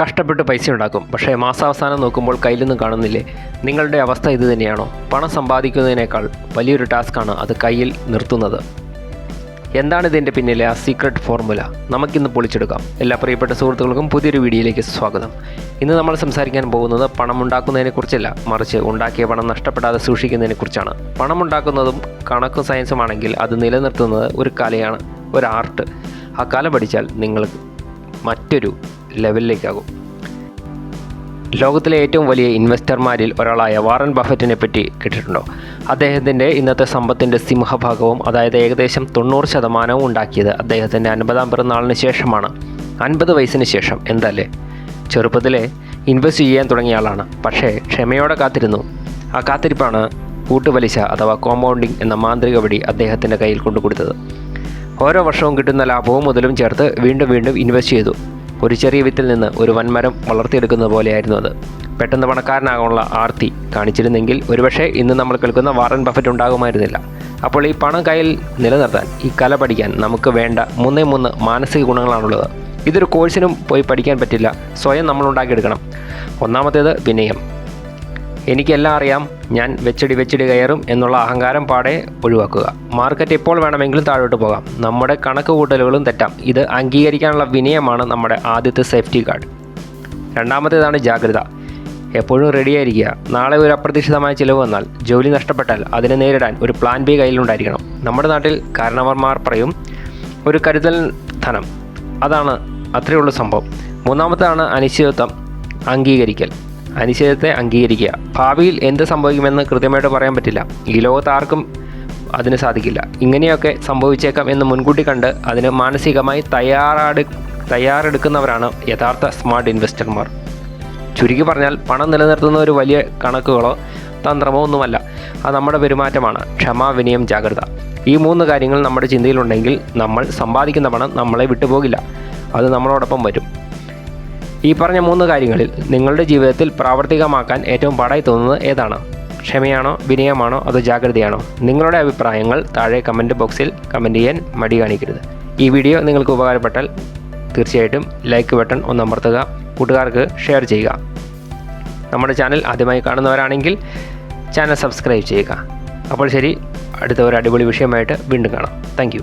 കഷ്ടപ്പെട്ട് പൈസ ഉണ്ടാക്കും. പക്ഷേ മാസാവസാനം നോക്കുമ്പോൾ കയ്യിലൊന്നും കാണുന്നില്ലേ? നിങ്ങളുടെ അവസ്ഥ ഇത് തന്നെയാണോ? പണം സമ്പാദിക്കുന്നതിനേക്കാൾ വലിയൊരു ടാസ്ക്കാണ് അത് കയ്യിൽ നിർത്തുന്നത്. എന്താണ് ഇതിന്റെ പിന്നിലെ ആ സീക്രട്ട് ഫോർമുല നമുക്കിന്ന് പൊളിച്ചെടുക്കാം. എല്ലാ പ്രിയപ്പെട്ട സുഹൃത്തുക്കൾക്കും പുതിയൊരു വീഡിയോയിലേക്ക് സ്വാഗതം. ഇന്ന് നമ്മൾ സംസാരിക്കാൻ പോകുന്നത് പണം ഉണ്ടാക്കുന്നതിനെക്കുറിച്ചല്ല. മറിച്ച് ഉണ്ടാക്കിയ പണം നഷ്ടപ്പെടാതെ സൂക്ഷിക്കുന്നതിനെക്കുറിച്ചാണ്. പണം ഉണ്ടാക്കുന്നതും കണക്കും സയൻസുമാണെങ്കിൽ അത് നിലനിർത്തുന്നത് ഒരു കലയാണ് ഒരു ആർട്ട്. ആ കല പഠിച്ചാൽ നിങ്ങൾക്ക് മറ്റൊരു ലെവലിലേക്കാകും. ലോകത്തിലെ ഏറ്റവും വലിയ ഇൻവെസ്റ്റർമാരിൽ ഒരാളായ വാറൻ ബഫറ്റിനെ പറ്റി കേട്ടിട്ടുണ്ടോ? അദ്ദേഹത്തിന്റെ ഇന്നത്തെ സമ്പത്തിന്റെ സിംഹഭാഗവും അതായത് ഏകദേശം തൊണ്ണൂറ് ശതമാനവും ഉണ്ടാക്കിയത് അദ്ദേഹത്തിന്റെ അൻപതാം പിറന്നാളിന് ശേഷമാണ്. അൻപത് വയസ്സിന് ശേഷം എന്തല്ലേ? ചെറുപ്പത്തിലെ ഇൻവെസ്റ്റ് ചെയ്യാൻ തുടങ്ങിയ ആളാണ്. പക്ഷേ ക്ഷമയോടെ കാത്തിരുന്നു. ആ കാത്തിരിപ്പാണ് കൂട്ടുപലിശ അഥവാ കോമ്പൗണ്ടിങ് എന്ന മാന്ത്രിക വഴി അദ്ദേഹത്തിന്റെ കയ്യിൽ കൊണ്ടുകൊടുത്തത്. ഓരോ വർഷവും കിട്ടുന്ന ലാഭവും മുതലും ചേർത്ത് വീണ്ടും വീണ്ടും ഇൻവെസ്റ്റ് ചെയ്തു. ഒരു ചെറിയ വിത്തിൽ നിന്ന് ഒരു വൻമരം വളർത്തിയെടുക്കുന്നത് പോലെയായിരുന്നു അത്. പെട്ടെന്ന് പണക്കാരനാകാനുള്ള ആർത്തി കാണിച്ചിരുന്നെങ്കിൽ ഒരുപക്ഷെ ഇന്ന് നമ്മൾ കേൾക്കുന്ന വാറൻ ബഫറ്റ് ഉണ്ടാകുമായിരുന്നില്ല. അപ്പോൾ ഈ പണം കയ്യിൽ നിലനിർത്താൻ ഈ കല പഠിക്കാൻ നമുക്ക് വേണ്ട മൂന്നേ മൂന്ന് മാനസിക ഗുണങ്ങളാണുള്ളത്. ഇതൊരു കോഴ്സിനും പോയി പഠിക്കാൻ പറ്റില്ല. സ്വയം നമ്മൾ ഉണ്ടാക്കിയെടുക്കണം. ഒന്നാമത്തേത് വിനയം. എനിക്കെല്ലാം അറിയാം. ഞാൻ വെച്ചടി വെച്ചടി കയറും എന്നുള്ള അഹങ്കാരം പാടെ ഒഴിവാക്കുക. മാർക്കറ്റ് എപ്പോൾ വേണമെങ്കിലും താഴോട്ട് പോകാം. നമ്മുടെ കണക്ക് കൂട്ടലുകളും തെറ്റാം. ഇത് അംഗീകരിക്കാനുള്ള വിനയമാണ് നമ്മുടെ ആദ്യത്തെ സേഫ്റ്റി ഗാർഡ് രണ്ടാമത്തേതാണ് ജാഗ്രത. എപ്പോഴും റെഡിയായിരിക്കുക നാളെ ഒരു അപ്രതീക്ഷിതമായ ചിലവ് വന്നാൽ ജോലി നഷ്ടപ്പെട്ടാൽ അതിനെ നേരിടാൻ ഒരു പ്ലാൻ ബി കയ്യിലുണ്ടായിരിക്കണം. നമ്മുടെ നാട്ടിൽ കാരണവർമാർ പറയും ഒരു കരുതൽ ധനം. അതാണ് അത്രയുള്ള സംഭവം. മൂന്നാമത്തേതാണ് അനിശ്ചിതത്വം അംഗീകരിക്കൽ. അനിശ്ചിതത്തെ അംഗീകരിക്കുക. ഭാവിയിൽ എന്ത് സംഭവിക്കുമെന്ന് കൃത്യമായിട്ട് പറയാൻ പറ്റില്ല. ഈ ലോകത്ത് ആർക്കും അതിന് സാധിക്കില്ല. ഇങ്ങനെയൊക്കെ സംഭവിച്ചേക്കാം എന്ന് മുൻകൂട്ടി കണ്ട് അതിന് മാനസികമായി തയ്യാറാട് തയ്യാറെടുക്കുന്നവരാണ് യഥാർത്ഥ സ്മാർട്ട് ഇൻവെസ്റ്റർമാർ. ചുരുക്കി പറഞ്ഞാൽ പണം നിലനിർത്തുന്ന ഒരു വലിയ കണക്കുകളോ തന്ത്രമോ ഒന്നുമല്ല. അത് നമ്മുടെ പെരുമാറ്റമാണ്. ക്ഷമ വിനയം ജാഗ്രത. ഈ മൂന്ന് കാര്യങ്ങൾ നമ്മുടെ ചിന്തയിലുണ്ടെങ്കിൽ നമ്മൾ സമ്പാദിക്കുന്ന പണം നമ്മളെ വിട്ടുപോകില്ല. അത് നമ്മളോടൊപ്പം വരും. ഈ പറഞ്ഞ മൂന്ന് കാര്യങ്ങളിൽ നിങ്ങളുടെ ജീവിതത്തിൽ പ്രാവർത്തികമാക്കാൻ ഏറ്റവും പാടായി തോന്നുന്നത് ഏതാണ്? ക്ഷമയാണോ വിനയമാണോ അതോ ജാഗ്രതയാണോ? നിങ്ങളുടെ അഭിപ്രായങ്ങൾ താഴെ കമന്റ് ബോക്സിൽ കമന്റ് ചെയ്യാൻ മടി കാണിക്കരുത്. ഈ വീഡിയോ നിങ്ങൾക്ക് ഉപകാരപ്പെട്ടാൽ തീർച്ചയായിട്ടും ലൈക്ക് ബട്ടൺ ഒന്ന് അമർത്തുക കൂട്ടുകാർക്ക് ഷെയർ ചെയ്യുക. നമ്മുടെ ചാനൽ ആദ്യമായി കാണുന്നവരാണെങ്കിൽ ചാനൽ സബ്സ്ക്രൈബ് ചെയ്യുക. അപ്പോൾ ശരി അടുത്ത ഒരു അടിപൊളി വിഷയമായിട്ട് വീണ്ടും കാണാം. താങ്ക്